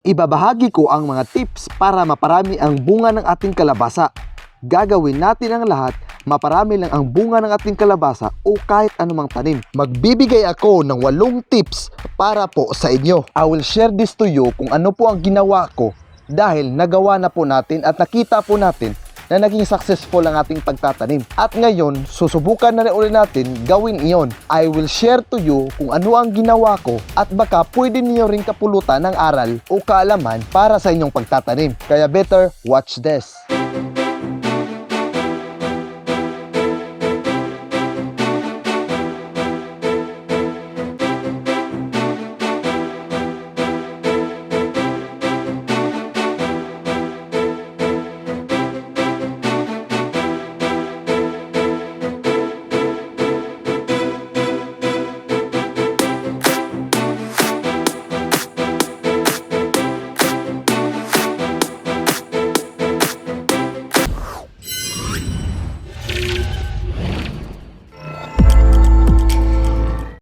Ibabahagi ko ang mga tips para maparami ang bunga ng ating kalabasa. Gagawin natin ang lahat, maparami lang ang bunga ng ating kalabasa o kahit anumang tanim. Magbibigay ako ng walong tips para po sa inyo. I will share this to you kung ano po ang ginawa ko dahil nagawa na po natin at nakita po natin na naging successful ang ating pagtatanim. At ngayon, susubukan na ulit natin gawin iyon. I will share to you kung ano ang ginawa ko at baka pwede niyo ring kapulutan ng aral o kaalaman para sa inyong pagtatanim. Kaya better watch this.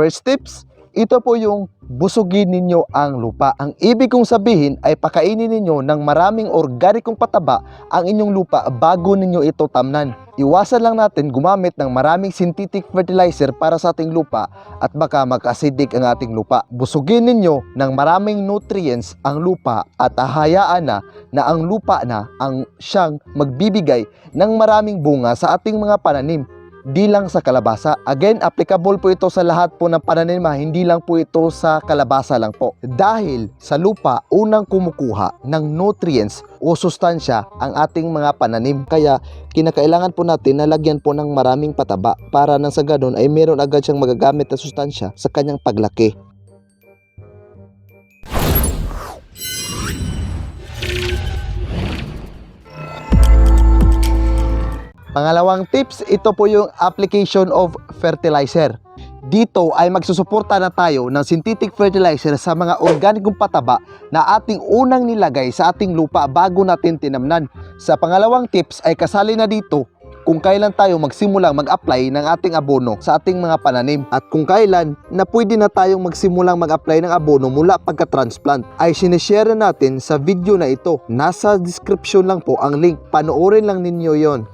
First tips, ito po yung busugin ninyo ang lupa. Ang ibig kong sabihin ay pakainin ninyo ng maraming organikong pataba ang inyong lupa bago ninyo ito tamnan. Iwasan lang natin gumamit ng maraming synthetic fertilizer para sa ating lupa at baka mag-acidic ang ating lupa. Busugin ninyo ng maraming nutrients ang lupa at ahayaan na na ang lupa na ang siyang magbibigay ng maraming bunga sa ating mga pananim di lang sa kalabasa. Again, applicable po ito sa lahat po ng pananima, hindi lang po ito sa kalabasa lang po. Dahil sa lupa, unang kumukuha ng nutrients o sustansya ang ating mga pananim. Kaya kinakailangan po natin na lagyan po ng maraming pataba para nang sa ganun ay meron agad siyang magagamit na sustansya sa kanyang paglaki. Pangalawang tips, ito po yung application of fertilizer. Dito ay magsusuporta na tayo ng synthetic fertilizer sa mga organikong pataba na ating unang nilagay sa ating lupa bago natin tinamnan. Sa pangalawang tips ay kasali na dito kung kailan tayo magsimulang mag-apply ng ating abono sa ating mga pananim at kung kailan na pwede na tayong magsimulang mag-apply ng abono mula pagka-transplant ay sinishare na natin sa video na ito. Nasa description lang po ang link. Panoorin lang ninyo yon.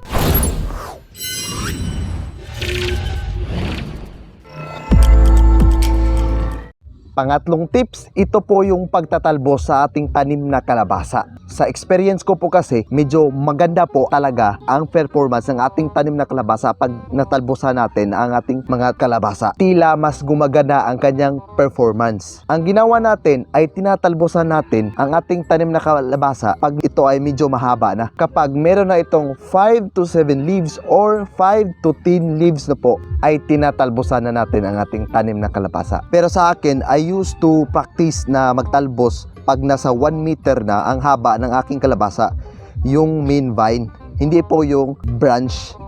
Pangatlong tips, ito po yung pagtatalbo sa ating tanim na kalabasa. Sa experience ko po kasi, medyo maganda po talaga ang performance ng ating tanim na kalabasa pag natalbosan natin ang ating mga kalabasa. Tila mas gumagana ang kanyang performance. Ang ginawa natin ay tinatalbosan natin ang ating tanim na kalabasa pag ito ay medyo mahaba na. Kapag meron na itong 5 to 7 leaves or 5 to 10 leaves na po, ay tinatalbosan na natin ang ating tanim na kalabasa. Pero sa akin, I used to practice na magtalbos pag nasa 1 meter na ang haba ng aking kalabasa, yung main vine. Hindi po yung branch.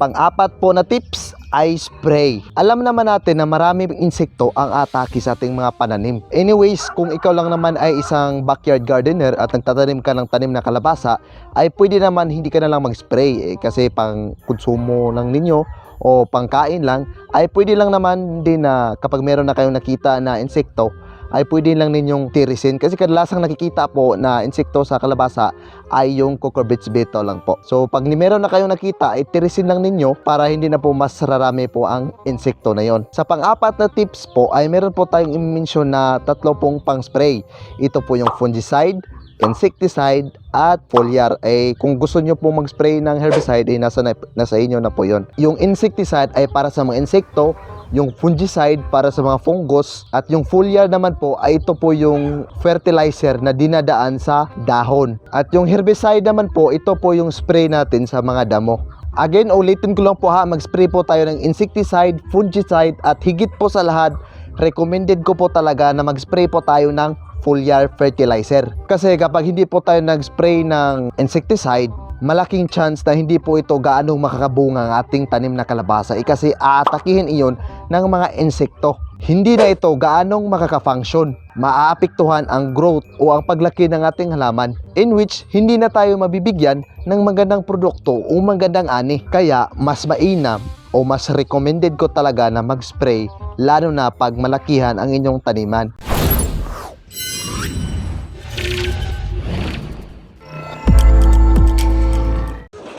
Pang-apat po na tips ay spray. Alam naman natin na maraming insekto ang atake sa ating mga pananim. Anyways, kung ikaw lang naman ay isang backyard gardener at nagtatanim ka ng tanim na kalabasa, ay pwede naman hindi ka na lang mag-spray eh, kasi pang konsumo ng ninyo o pangkain lang, ay pwede lang naman din na kapag meron na kayong nakita na insekto, ay pwede lang ninyong tirisin kasi kadalasang nakikita po na insekto sa kalabasa ay yung cucurbits beetle lang po. So pag meron na kayong nakita ay tirisin lang ninyo para hindi na po mas rarami po ang insekto na yon. Sa pang-apat na tips po ay meron po tayong i-mention na tatlo pong pang-spray. Ito po yung fungicide, insecticide at foliar ay kung gusto nyo po mag-spray ng herbicide ay nasa, na, nasa inyo na po yon. Yung insecticide ay para sa mga insekto, yung fungicide para sa mga fungus at yung foliar naman po ay ito po yung fertilizer na dinadaan sa dahon. At yung herbicide naman po, ito po yung spray natin sa mga damo. Again, ulitin ko lang po ha, mag-spray po tayo ng insecticide, fungicide at higit po sa lahat, recommended ko po talaga na mag-spray po tayo ng foliar fertilizer. Kasi kapag hindi po tayo nag-spray ng insecticide, malaking chance na hindi po ito gaano makakabunga ang ating tanim na kalabasa eh, kasi aatakihin iyon ng mga insekto. Hindi na ito gaanong makaka-function. Maaapektuhan ang growth o ang paglaki ng ating halaman in which hindi na tayo mabibigyan ng magandang produkto o magandang ani. Kaya mas mainam o mas recommended ko talaga na mag-spray lalo na pag malakihan ang inyong taniman.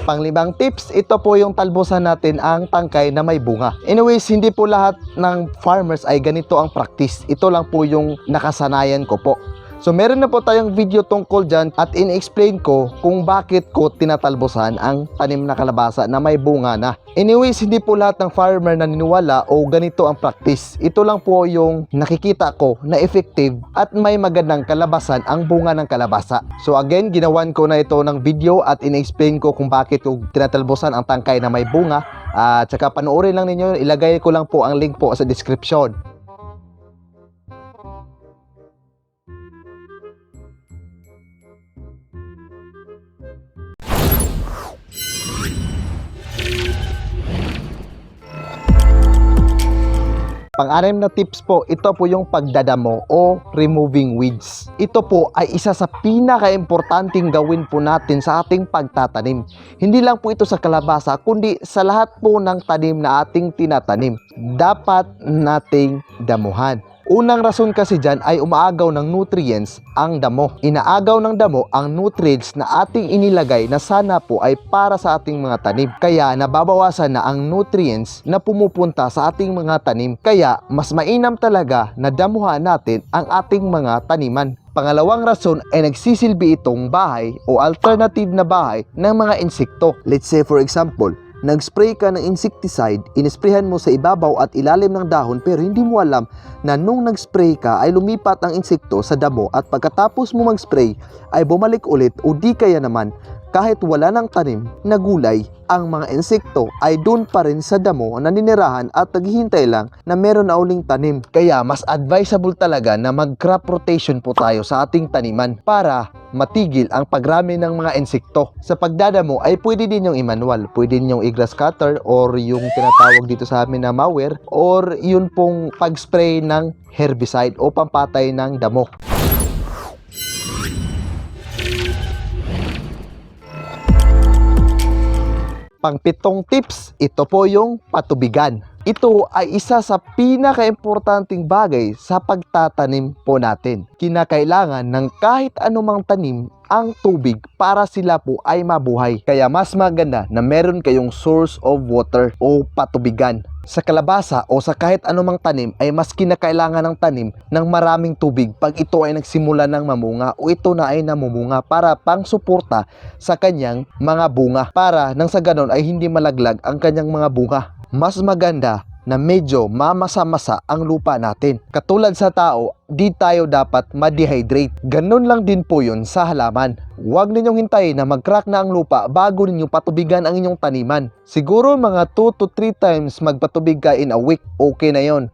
Panglimang tips, ito po yung talbusan natin ang tangkay na may bunga. Anyways, hindi po lahat ng farmers ay ganito ang practice. Ito lang po yung nakasanayan ko po. So meron na po tayong video tungkol dyan at in-explain ko kung bakit ko tinatalbosan ang tanim na kalabasa na may bunga na. Anyways, hindi po lahat ng farmer naniniwala o ganito ang practice. Ito lang po yung nakikita ko na effective at may magandang kalabasan ang bunga ng kalabasa. So again, ginawan ko na ito ng video at in-explain ko kung bakit ko tinatalbosan ang tangkay na may bunga. At saka panoorin lang ninyo, ilagay ko lang po ang link po sa description. Pang-anim na tips po, ito po yung pagdadamo o removing weeds. Ito po ay isa sa pinaka-importanting gawin po natin sa ating pagtatanim. Hindi lang po ito sa kalabasa, kundi sa lahat po ng tanim na ating tinatanim. Dapat nating damuhan. Unang rason kasi dyan ay umaagaw ng nutrients ang damo. Inaagaw ng damo ang nutrients na ating inilagay na sana po ay para sa ating mga tanim. Kaya nababawasan na ang nutrients na pumupunta sa ating mga tanim. Kaya mas mainam talaga na damuhan natin ang ating mga taniman. Pangalawang rason ay nagsisilbi itong bahay o alternative na bahay ng mga insekto. Let's say for example, nag-spray ka ng insecticide, inisprayhan mo sa ibabaw at ilalim ng dahon pero hindi mo alam na nung nag-spray ka ay lumipat ang insekto sa damo at pagkatapos mo mag-spray ay bumalik ulit o di kaya naman kahit wala ng tanim na gulay, ang mga insekto ay doon pa rin sa damo na ninirahan at naghihintay lang na meron na uling tanim. Kaya mas advisable talaga na mag-crop rotation po tayo sa ating taniman para matigil ang pagrami ng mga insekto. Sa pagdadamo ay pwede din yung i-manual, pwede din yung i-grass cutter or yung tinatawag dito sa amin na mower or yun pong pag-spray ng herbicide o pampatay ng damo. Pangpitong tips, ito po yung patubigan. Ito ay isa sa pinaka-importanting bagay sa pagtatanim po natin. Kinakailangan ng kahit anumang tanim ang tubig para sila po ay mabuhay. Kaya mas maganda na meron kayong source of water o patubigan. Sa kalabasa o sa kahit anumang tanim ay mas kinakailangan ng tanim ng maraming tubig pag ito ay nagsimula ng mamunga o ito na ay namumunga para pang suporta sa kanyang mga bunga para nang sa ganon ay hindi malaglag ang kanyang mga bunga. Mas maganda na medyo mamasa-masa ang lupa natin. Katulad sa tao, di tayo dapat ma-dehydrate. Ganun lang din po yun sa halaman. Huwag ninyong hintayin na mag-crack na ang lupa bago ninyo patubigan ang inyong taniman. Siguro mga 2 to 3 times magpatubig ka in a week, okay na yon.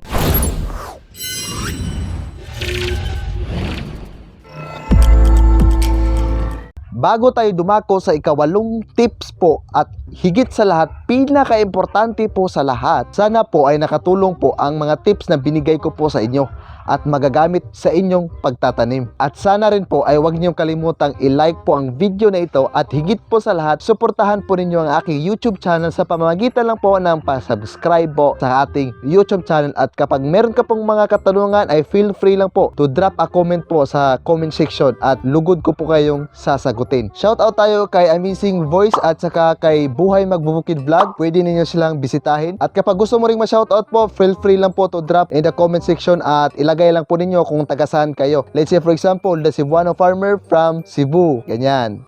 Bago tayo dumako sa ikawalong tips po at higit sa lahat, pinaka-importante po sa lahat, sana po ay nakatulong po ang mga tips na binigay ko po sa inyo at magagamit sa inyong pagtatanim. At sana rin po ay huwag niyong kalimutang i-like po ang video na ito at higit po sa lahat, suportahan po ninyo ang aking YouTube channel sa pamamagitan lang po ng pa-subscribe po sa ating YouTube channel at kapag meron ka pong mga katanungan ay feel free lang po to drop a comment po sa comment section at lugod ko po kayong sasagutin. Shoutout tayo kay Amazing Voice at saka kay Buhay Magbubukid Vlog. Pwede ninyo silang bisitahin. At kapag gusto mo ring ma-shoutout po, feel free lang po to drop in the comment section at ilagay lang po ninyo kung taga saan kayo. Let's say for example, the Cebuano farmer from Cebu. Ganyan.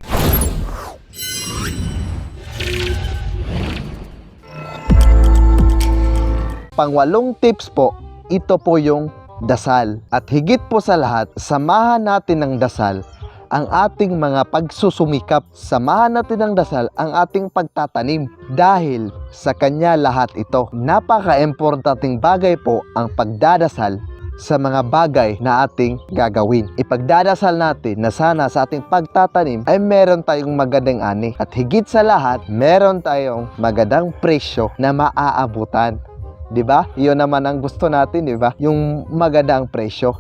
Pangwalong tips po, ito po yung dasal. At higit po sa lahat, samahan natin ng dasal ang ating mga pagsusumikap. Samahan natin ng dasal ang ating pagtatanim dahil sa kanya lahat ito. Napaka-importanting bagay po ang pagdadasal sa mga bagay na ating gagawin. Ipagdadasal natin na sana sa ating pagtatanim ay meron tayong magandang ani at higit sa lahat, meron tayong magandang presyo na maaabutan. 'Di ba? Iyon naman ang gusto natin, 'di ba? Yung magandang presyo.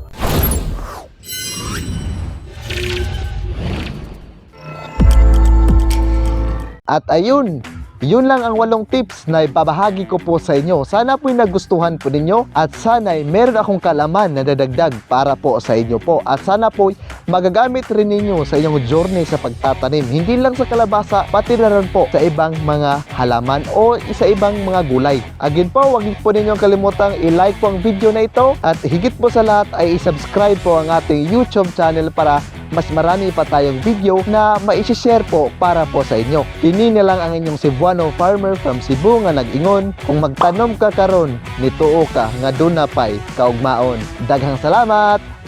At ayun, Yun lang ang walong tips na ibabahagi ko po sa inyo. Sana po'y nagustuhan po ninyo at sana'y meron akong kalaman na dadagdag para po sa inyo po. At sana po'y magagamit rin ninyo sa inyong journey sa pagtatanim. Hindi lang sa kalabasa, pati na rin po sa ibang mga halaman o sa ibang mga gulay. Again po, huwag po ninyong kalimutang i-like po ang video na ito at higit po sa lahat ay i-subscribe po ang ating YouTube channel para mas marami pa tayong video na maisishare po para po sa inyo. Ini na lang ang inyong Cebuano farmer from Cebu nga nag-ingon, kung magtanom ka karon, nituo ka nga dunapay kaugmaon. Daghang salamat!